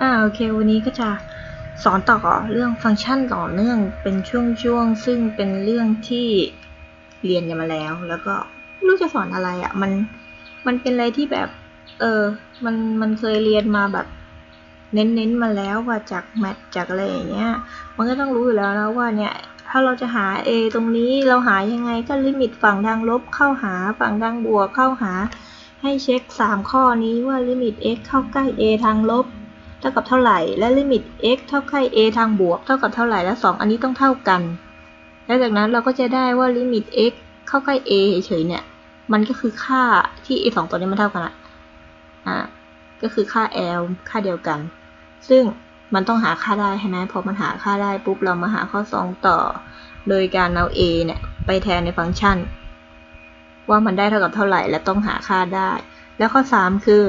อ่าโอเค วันนี้ก็จะสอนต่อเรื่องฟังก์ชันต่อเนื่องเป็นช่วงๆซึ่งเป็นเรื่องที่เรียนกันมาแล้ว แล้วก็ไม่รู้จะสอนอะไรอะ่ะมันมันเป็นอะไรที่แบบ เออมันมันเคยเรียนมาแบบ เน้นๆมาแล้วว่าจากแมทจากอะไรอย่างเงี้ย มันก็ต้องรู้อยู่แล้วนะว่าเนี่ย ถ้าเราจะหา a ตรงนี้เราหายังไงก็ลิมิตฝั่งทางลบเข้าหาฝั่งทางบวกเข้าหา ให้เช็ค 3 ข้อนี้ว่าลิมิต x เข้าใกล้ a ทางลบ เท่ากับเท่าไหร่ และลิมิต x เท่ากล้ a ทางบวก เท่ากับเท่าไหร่ และ 2 อันนี้ต้องเท่ากัน แล้วจากนั้นเราก็จะได้ว่าลิมิต x เข้าใกล้ a เฉยๆเนี่ย มันก็คือค่าที่ a 2 ตัวนี้มันเท่ากันอะอ่า ก็คือค่า l ค่าเดียวกัน ซึ่งมันต้องหาค่าได้ใช่ไหมพอมันหาค่าได้ปุ๊บเรามาหาข้อ 2 ต่อ โดยการเอา a เนี่ยไปแทนในฟังก์ชัน ว่ามันได้เท่ากับเท่าไหร่และต้องหาค่าได้ แล้วข้อ 3 คือ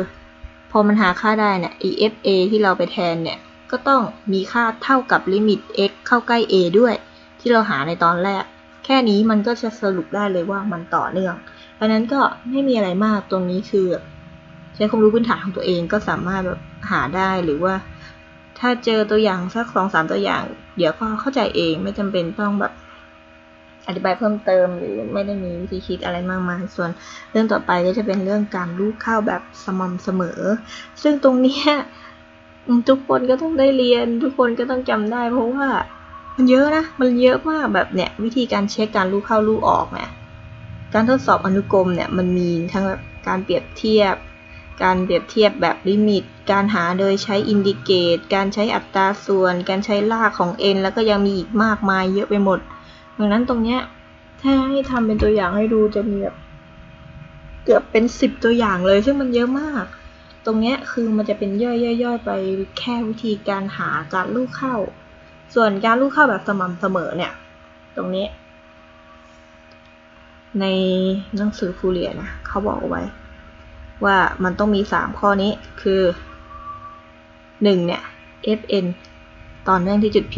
พอมันหาค่าได้เนี่ย EFA ที่เราไปแทนเนี่ย ก็ต้องมีค่าเท่ากับลิมิต x เข้าใกล้ a ด้วย ที่เราหาในตอนแรก แค่นี้มันก็จะสรุปได้เลยว่ามันต่อเนื่อง เพราะนั้นก็ไม่มีอะไรมากตรงนี้คือ ใช้ความรู้พื้นฐานของตัวเองก็สามารถแบบหาได้หรือว่า ถ้าเจอตัวอย่างสักสองสามตัวอย่าง เดี๋ยวก็เข้าใจเองไม่จำเป็นต้องแบบ อธิบายเพิ่มเติมหรือไม่ได้มีวิธีคิดอะไรมากมาย ส่วนเรื่องต่อไปก็จะเป็นเรื่องการลูกข้าวแบบสม่ำเสมอ ซึ่งตรงนี้ทุกคนก็ต้องได้เรียน ทุกคนก็ต้องจำได้เพราะว่ามันเยอะนะ มันเยอะมากแบบเนี่ยวิธีการเช็คการลูกเข้าลูกออกเนี่ยการทดสอบอนุกรมเนี่ยมันมีทั้งแบบการเปรียบเทียบ การเปรียบเทียบแบบลิมิต การหาโดยใช้อินดิเกต การใช้อัตราส่วน การใช้ลากของ n แล้วก็ยังมีอีกมากมายเยอะไปหมด ดังนั้นตรงเนี้ยถ้าให้ทำเป็นตัวอย่างให้ดูจะมีแบบเกือบเป็นสิบตัวอย่างเลย ซึ่งมันเยอะมาก ตรงเนี้ยคือมันจะเป็นย่อยๆๆไปแค่วิธีการหาการลูกเข้า ส่วนการลูกเข้าแบบสม่ำเสมอเนี่ย ตรงนี้ ในหนังสือฟูเรียนะเขาบอกไว้ ว่ามันต้องมีสามข้อนี้คือหนึ่งเนี่ย fn ต่อเนื่องที่จุด p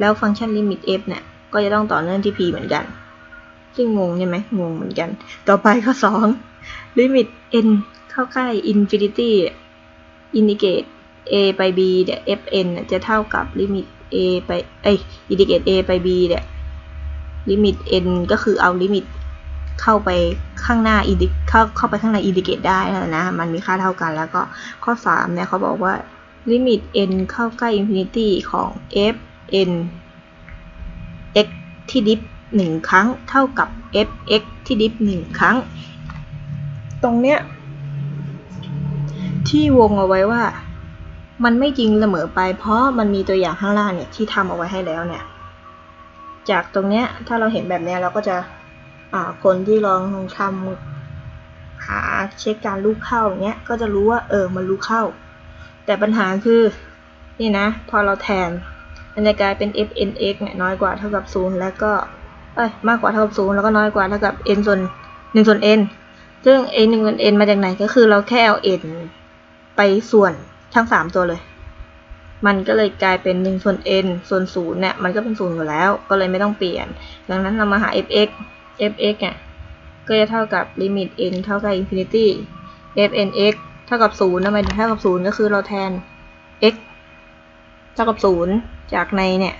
แล้วฟังก์ชันลิมิต f เนี่ย ก็จะต้องต่อเนื่องที่ p เหมือนกัน ซึ่งงงใช่ไหมงงเหมือนกัน ต่อไปข้อ2ลิมิต n เข้าใกล้ infinity indicate a ไป b เนี่ย fn จะเท่ากับลิมิต a ไปเอ้ย indicate a ไป b เนี่ยลิมิต n ก็คือเอาลิมิตเข้าไปข้างหน้าอินดิเข้าเข้าไปข้างในอินดิเกตได้นะ มันมีค่าเท่ากันแล้วก็ข้อ 3 เนี่ยเขาบอกว่าลิมิต n เข้าใกล้ infinity ของ f n ที่ดิฟหนึ่งครั้ง เท่ากับ f x ที่ดิฟหนึ่งครั้ง ตรงเนี้ยที่วงเอาไว้ว่า มันไม่จริงเสมอไป เพราะมันมีตัวอย่างข้างล่างเนี่ยที่ทำเอาไว้ให้แล้วเนี่ย จากตรงเนี้ยถ้าเราเห็นแบบเนี้ยเราก็จะอ่าคนที่ลองทำหาเช็คการลูกเข้าอย่างเงี้ยก็จะรู้ว่าเออมันลูกเข้า แต่ปัญหาคือนี่นะ พอเราแทน มันจะกลายเป็น fnx เนี่ยน้อยกว่าเท่ากับ 0 แล้วก็เอ้ยมากกว่าเท่ากับ 0 แล้วก็น้อยกว่าเท่ากับ n ส่วน 1 ส่วน n ซึ่ง a 1ส่วน n มาจากไหนก็คือเราแค่เอา n ไปส่วนทั้ง 3 ตัวเลย มันก็เลยกลายเป็น 1 ส่วน n ส่วน 0 เนี่ย มันก็เป็น 0 อยู่แล้ว ก็เลยไม่ต้องเปลี่ยน ดังนั้นเรามาหา fx fx เนี่ย ก็จะเท่ากับลิมิต n เท่ากับ infinity fnx เท่ากับ0นะหมายถึงเท่ากับ 0 ก็คือเราแทน x เท่ากับ0จากในเนี่ย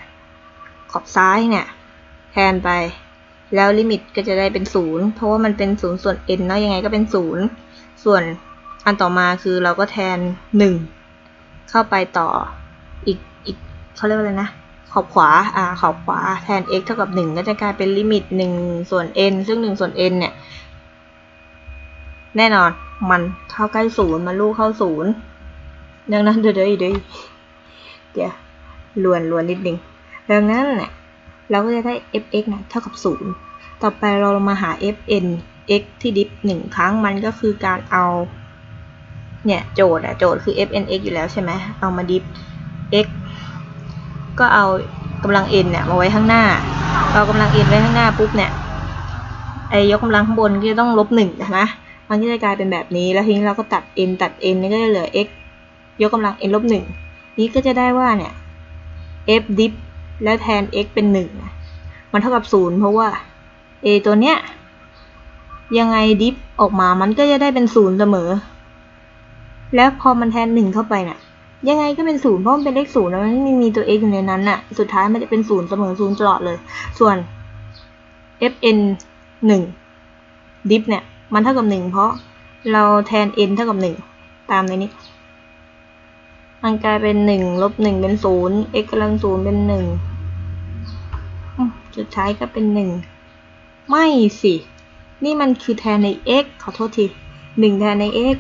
ขอบซ้ายเนี่ยแทนไป แล้วลิมิตก็จะได้เป็น0เพราะว่ามันเป็น0ส่วน n เนาะยังไงก็เป็น0ส่วนอันต่อมาคือเราก็แทน1เข้าไปต่ออีกอีกเขาเรียกว่าอะไรนะขอบขวา อ่า ขอบขวา แทน x เท่ากับ 1 ก็จะกลายเป็นลิมิต 1 ส่วน n ซึ่ง 1 ส่วน n เนี่ย แน่นอน มันเข้าใกล้0มันลูกเข้า0ดังนั้นเดี๋ยวเดี๋ยว เดี๋ยวเดี๋ยวลวนลวนนิดนึงดังนั้นเนี่ยเราก็จะได้ fx นะเท่ากับ 0 ต่อไปเรามาหา fn x ที่ดิฟ1ครั้งมันก็คือการเอาเนี่ยโจทย์อะโจทย์คือ fnx อยู่แล้วใช่ไหมเอามาดิฟ x ก็เอากำลัง n เนี่ยมาไว้ข้างหน้าเรากำลัง n ไว้ข้างหน้าปุ๊บเนี่ยไอยกกำลังข้างบนก็จะต้องลบหนึ่งนะมันก็จะกลายเป็นแบบนี้แล้วทีนี้เราก็ตัด n ตัด n นี่ก็จะเหลือ x ยกกำลัง n ลบหนึ่ง นี้ก็จะได้ว่าเนี่ย f diff แล้วแทน x เป็นหนึ่งมันเท่ากับศูนย์เพราะว่า a ตัวเนี้ยยังไง diff ออกมามันก็จะได้เป็นศูนย์เสมอ แล้วพอมันแทนหนึ่งเข้าไปเนี่ยยังไงก็เป็นศูนย์เพราะมันเป็นเลขศูนย์นะมันไม่มีตัว x อยู่ในนั้นน่ะ สุดท้ายมันจะเป็นศูนย์เสมอศูนย์ตลอดเลย ส่วน fn หนึ่งดิฟเนี่ย มันเท่ากับหนึ่งเพราะเราแทน n เท่ากับหนึ่งตามในนี้ มันกลายเป็นหนึ่งลบหนึ่งเป็นศูนย์ x กำลังศูนย์เป็นหนึ่งอืมสุดท้ายก็เป็นหนึ่ง ไม่สิ นี่มันคือแทนใน x ขอโทษทีหนึ่งแทนใน x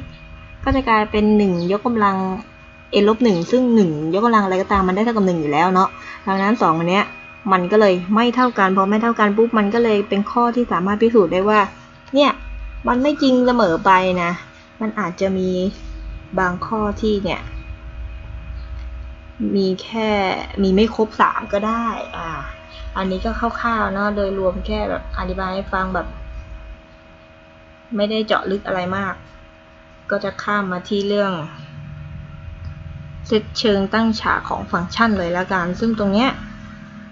ก็จะกลายเป็นหนึ่งยกกำลัง n ลบหนึ่งซึ่งหนึ่งยกกำลังอะไรก็ตามมันได้เท่ากับหนึ่งอยู่แล้วเนาะ ดังนั้นสองอันเนี้ยมันก็เลยไม่เท่ากันพอไม่เท่ากันปุ๊บมันก็เลยเป็นข้อที่สามารถพิสูจน์ได้ว่า เนี่ยมันไม่จริงเสมอไปนะ มันอาจจะมีบางข้อที่เนี่ย มีแค่มีไม่ครบสามก็ได้ อ่า อันนี้ก็คร่าวๆเนาะโดยรวมแค่แบบอธิบายให้ฟังแบบ ไม่ได้เจาะลึกอะไรมาก ก็จะข้ามมาที่เรื่องเซตเชิงตั้งฉากของฟังก์ชันเลยละกัน ซึ่งตรงเนี้ย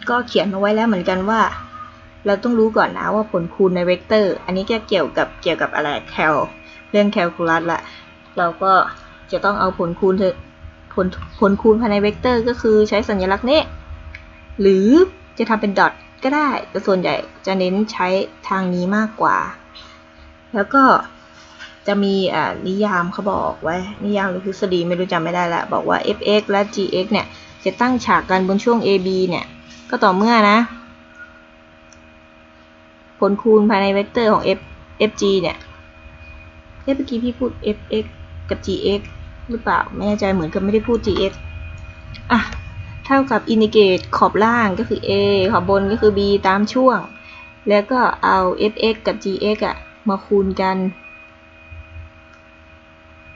ก็เขียนเอาไว้แล้วเหมือนกันว่า เราต้องรู้ก่อนนะว่าผลคูณในเวกเตอร์ อันนี้ก็เกี่ยวกับเกี่ยวกับอะไรแคลเรื่องแคลคูลัสละ เราก็จะต้องเอาผลคูณ ผลผลคูณภายในเวกเตอร์ก็คือใช้สัญลักษณ์นี้ หรือจะทำเป็นดอทก็ได้ แต่ส่วนใหญ่จะเน้นใช้ทางนี้มากกว่า แล้วก็จะมีนิยามเขาบอกไว้ นิยามหรือทฤษฎีไม่รู้จำไม่ได้ละ บอกว่า f(x) และ g(x) เนี่ย จะตั้งฉากกันบนช่วง ab เนี่ย ก็ต่อเมื่อนะ ผลคูณภายในเวกเตอร์ของ f fg เนี่ยเมื่อกี้พี่พูด fx กับ gx หรือเปล่า ไม่แน่ใจเหมือนกับไม่ได้พูด gx อะ เท่ากับอินดิเกตขอบล่างก็คือ a ขอบบนก็คือ b ตามช่วง แล้วก็เอา fx กับ gx อะมาคูณกัน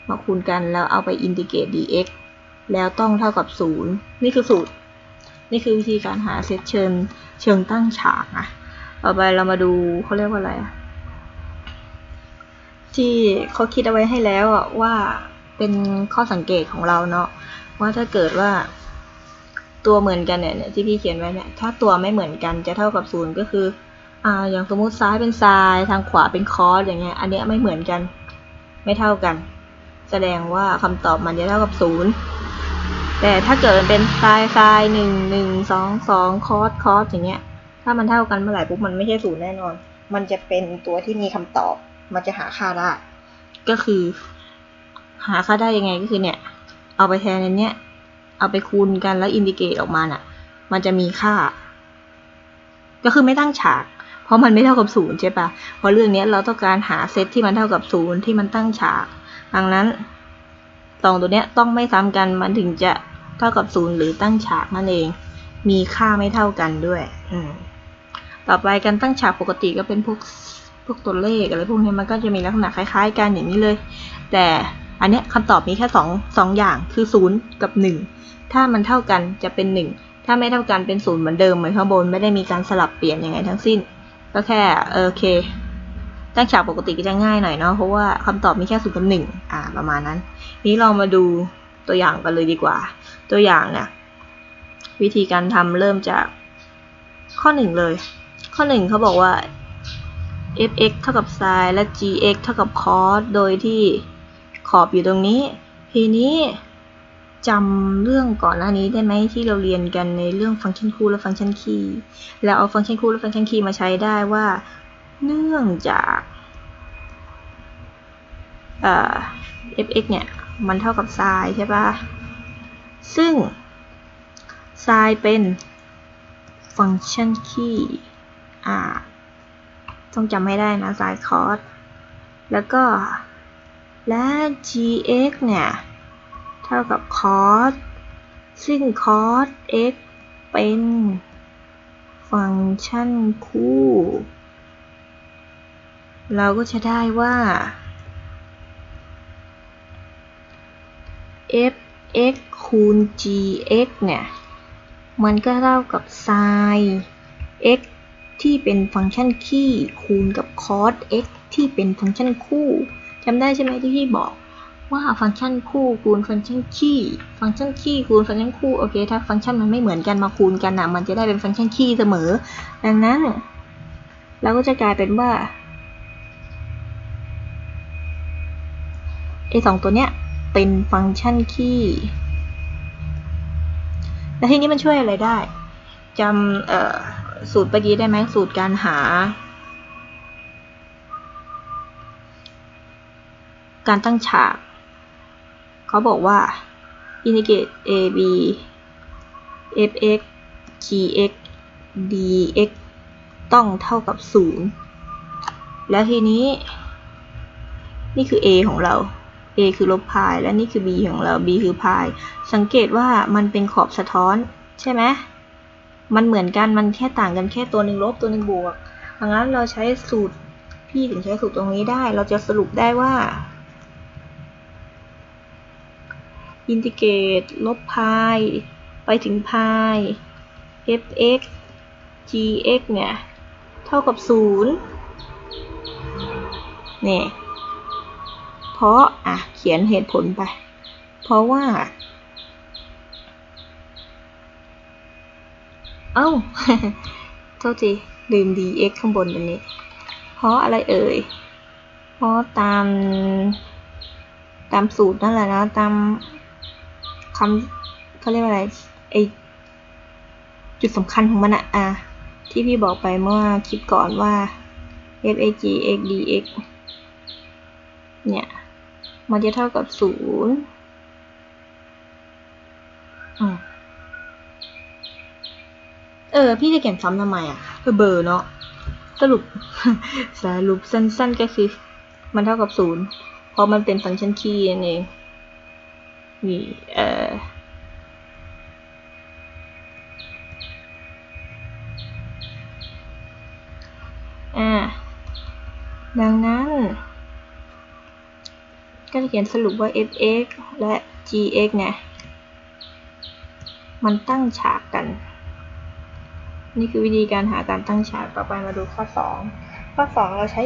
มาคูณกันแล้วเอาไปอินทิเกรต dx แล้วต้องเท่ากับ 0 นี่คือสูตร นี่คือวิธีการหาเซตเชิงเชิงตั้งฉากอะต่อไปเรามาดูเขาเรียกว่าอะไรอะที่เขาคิดเอาไว้ให้แล้วอะว่า เป็นข้อสังเกตของเราเนาะว่าถ้าเกิดว่าตัวเหมือนกันเนี่ยที่พี่เขียนไว้เนี่ยถ้าตัวไม่เหมือนกันจะเท่ากับศูนย์ก็คืออ่าอย่างสมมุติซ้ายเป็นไซน์ทางขวาเป็นคอสอย่างเงี้ย อันเนี้ยไม่เหมือนกัน ไม่เท่ากัน แสดงว่าคำตอบมันจะเท่ากับศูนย์แต่ถ้าเกิดมันเป็นไซน์ไซน์หนึ่งหนึ่งสองสองคอสคอสอย่างเงี้ย ถ้ามันเท่ากันเมื่อไหร่ปุ๊บมันไม่ใช่ศูนย์แน่นอน มันจะเป็นตัวที่มีคำตอบ มันจะหาค่าได้ก็คือ หาค่าได้ยังไงก็คือเนี่ย เอาไปแทนในเนี้ย เอาไปคูณกันแล้วอินดิเกตออกมาน่ะ มันจะมีค่า ก็คือไม่ตั้งฉาก เพราะมันไม่เท่ากับศูนย์ใช่ปะเพราะเรื่องนี้เราต้องการหาเซตที่มันเท่ากับศูนย์ที่มันตั้งฉาก ดังนั้นสองตัวเนี้ยต้องไม่ซ้ำกันมันถึงจะเท่ากับศูนย์หรือตั้งฉากนั่นเอง มีค่าไม่เท่ากันด้วย อืมต่อไปการตั้งฉากปกติก็เป็นพวกพวกตัวเลขอะไรพวกนี้มันก็จะมีลักษณะคล้าย ๆ กันอย่างนี้เลย แต่ อันเนี้ยคำตอบมีแค่สองสองอย่างคือศูนย์กับหนึ่งถ้ามันเท่ากันจะเป็นหนึ่งถ้าไม่เท่ากันเป็นศูนย์เหมือนเดิมเหมือนข้างบนไม่ได้มีการสลับเปลี่ยนยังไงทั้งสิ้น ก็แค่เออโอเค ตั้งฉากปกติก็จะง่ายหน่อยเนาะเพราะว่าคำตอบมีแค่ศูนย์กับหนึ่งอ่าประมาณนั้น นี้ลองมาดูตัวอย่างกันเลยดีกว่า ตัวอย่างเนี่ยวิธีการทำเริ่มจากข้อหนึ่งเลย ข้อหนึ่งเขาบอกว่า fx เท่ากับ sin และ gx เท่ากับ cos โดยที่ ขอบอยู่ตรงนี้ ทีนี้จำเรื่องก่อนหน้านี้ได้ไหมที่เราเรียนกันในเรื่องฟังก์ชันคู่และฟังก์ชันคีย์แล้วเอาฟังก์ชันคู่และฟังก์ชันคีย์มาใช้ได้ว่า เนื่องจากเอ่อ fx เนี่ย มันเท่ากับ sin ใช่ปะซึ่ง sin เป็นฟังก์ชันคีย์อ่าต้องจำให้ได้นะ sin cos แล้วก็ และ gx เนี่ย เท่ากับ cos ซึ่ง cos x เป็นฟังก์ชันคู่ เราก็จะได้ว่า fx คูณ gx เนี่ย มันก็เท่ากับ sin x ที่เป็นฟังก์ชันคี่คูณกับ cos x ที่เป็นฟังก์ชันคู่ จำได้ใช่ไหมที่พี่บอกว่าฟังก์ชันคู่คูณฟังก์ชันคี่ ฟังก์ชันคี่คูณฟังก์ชันคู่โอเค ถ้าฟังก์ชันมันไม่เหมือนกันมาคูณกันนะมันจะได้เป็นฟังก์ชันคี่เสมอ ดังนั้น เราก็จะกลายเป็นว่าไอสองตัวเนี้ยเป็นฟังก์ชันคี่แล้วทีนี้มันช่วยอะไรได้จำสูตรเมื่อกี้ได้ไหมสูตรการหา การตั้งฉาก เขาบอกว่า indicate a b f x g x d x ต้องเท่ากับศูนย์แล้วทีนี้ นี่คือ a ของเรา a คือลบพาย และนี่คือ b ของเรา b คือพาย สังเกตว่ามันเป็นขอบสะท้อน ใช่ไหมมันเหมือนกันมันแค่ต่างกันแค่ตัวหนึ่งลบตัวหนึ่งบวกดังนั้นเราใช้สูตรพี่ถึงใช้สูตรตรงนี้ได้ เราจะสรุปได้ว่า อินทิเกรต ลบพาย ไปถึงพาย fx gx เนี่ย เท่ากับศูนย์เนี่ย เพราะ อะ เขียนเหตุผลไป เพราะว่า เอ้า โทษทีลืม dx ข้างบนตรงนี้ เพราะอะไรเอ่ย เพราะตาม ตามสูตรนั่นแหละนะ ตาม คำเขาเรียกว่าอะไรไอจุดสำคัญของมันอะอะที่พี่บอกไปเมื่อคลิปก่อนว่า f a g x d x เนี่ย มันจะเท่ากับศูนย์เออ พี่จะเขียนซ้ำทำไมอะเออเบอร์เนาะสรุป สรุปสั้นๆก็คือ มันเท่ากับศูนย์เพราะมันเป็นฟังก์ชันคีย์นั่นเอง นี่เอออ่า ดังนั้น ก็จะเขียนสรุปว่า fx และ gx เนี่ยมันตั้งฉากกัน นี่คือวิธีการหาการตั้งฉาก ต่อไปมาดูข้อ 2 ข้อ 2 เราใช้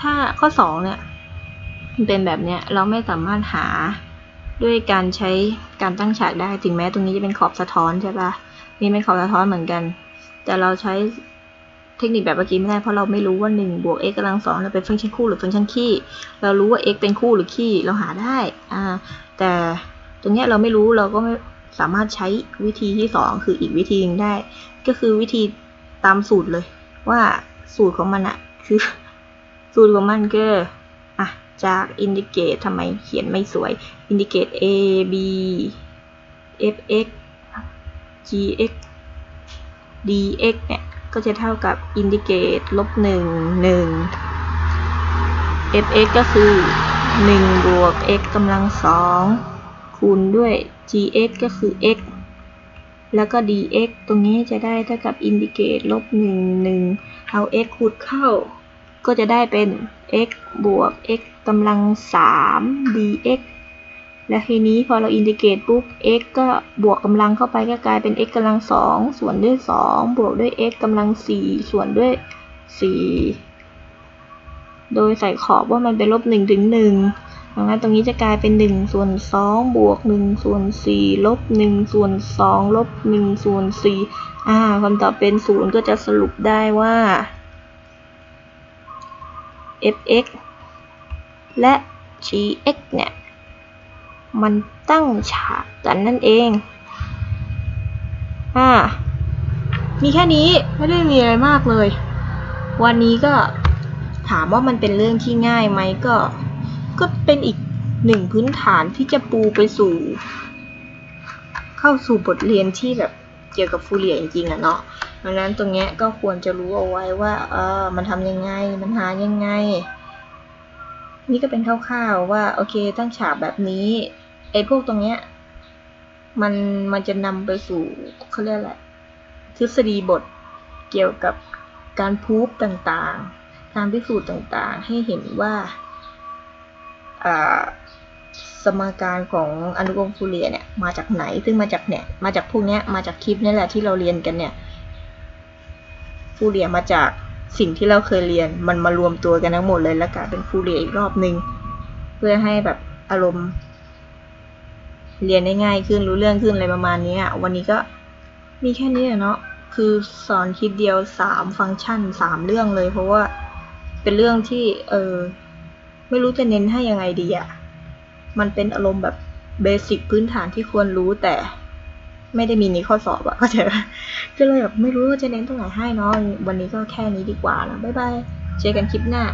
ถ้าข้อ 2 เนี่ย มันเป็นแบบเนี้ย เราไม่สามารถหา ด้วยการใช้การตั้งฉากได้ถึงแม้ตรงนี้จะเป็นขอบสะท้อนใช่ปะนี่เป็นขอบสะท้อนเหมือนกัน แต่เราใช้เทคนิคแบบเมื่อกี้ไม่ได้เพราะเราไม่รู้ว่า1บวก x กำลังสองเราเป็นฟังก์ชันคู่หรือฟังก์ชันคี่ เรารู้ว่า x เป็นคู่หรือคี่เราหาได้อ่าแต่ตรงเนี้ยเราไม่รู้เราก็ไม่สามารถใช้วิธีที่สองคืออีกวิธีหนึงได้ ก็คือวิธีตามสูตรเลย ว่าสูตรของมันอะคือ สูตรของมันก็ จาก indicate ทำไมเขียนไม่สวย indicate a b f x g x d x เนี่ย ก็จะเท่ากับ indicate ลบหนึ่งหนึ่ง f x ก็คือหนึ่งบวก x กำลังสองคูณด้วย g x ก็คือ x แล้วก็ dx ตรงนี้จะได้เท่ากับ indicate ลบหนึ่งหนึ่งเอา x คูณเข้า ก็จะได้เป็น x บวก x กำลังสาม dx และทีนี้พอเราอินทิเกรตปุ๊บ x ก็บวกกำลังเข้าไปก็กลายเป็น x กำลังสองส่วนด้วยสองบวกด้วย x กำลังสี่ส่วนด้วยสี่โดยใส่ขอบว่ามันเป็นลบหนึ่งถึงหนึ่งดังนั้นตรงนี้จะกลายเป็นหนึ่งส่วนสองบวกหนึ่งส่วนสี่ลบหนึ่งส่วนสองลบหนึ่งส่วนสี่อ่าคำตอบเป็นศูนย์ก็จะสรุปได้ว่า fx และ gx เนี่ย มันตั้งฉากกันนั่นเอง อ่า มีแค่นี้ไม่ได้มีอะไรมากเลย วันนี้ก็ถามว่ามันเป็นเรื่องที่ง่ายไหมก็ ก็เป็นอีกหนึ่งพื้นฐานที่จะปูไปสู่ เข้าสู่บทเรียนที่แบบเกี่ยวกับฟูเรียจริงๆอะเนาะ ดังนั้นตรงเนี้ยก็ควรจะรู้เอาไว้ว่าเออมันทำยังไงมันหายังไง นี่ก็เป็นคร่าวๆว่าโอเคตั้งฉากแบบนี้ไอ้พวกตรงเนี้ยมันมันจะนำไปสู่เขาเรียกอะไรทฤษฎีบทเกี่ยวกับการพูฟต่างๆ การพิสูจน์ต่างๆ ให้เห็นว่าสมการของอนุกรมฟูเรียเนี่ยมาจากไหน ซึ่งมาจากเนี่ยมาจากพวกเนี้ยมาจากคลิปนี่แหละที่เราเรียนกันเนี่ย ฟูเรียมาจากสิ่งที่เราเคยเรียน มันมารวมตัวกันทั้งหมดเลยแล้วกลายเป็นฟูเรียอีกรอบหนึ่งเพื่อให้แบบอารมณ์ เรียนได้ง่ายขึ้นรู้เรื่องขึ้นอะไรประมาณนี้วันนี้ก็มีแค่นี้เนาะคือสอนคลิปเดียวสามฟังก์ชันสามเรื่องเลย เพราะว่าเป็นเรื่องที่เออไม่รู้จะเน้นให้ยังไงดีอะมันเป็นอารมณ์แบบเบสิกพื้นฐานที่ควรรู้แต่ ไม่ได้มีนี้ข้อสอบอะเข้าใจปะก็เลยแบบไม่รู้ว่าจะเน้นตรงไหนให้เนาะวันนี้ก็แค่นี้ดีกว่านะบ๊ายบายเจอกันคลิปหน้า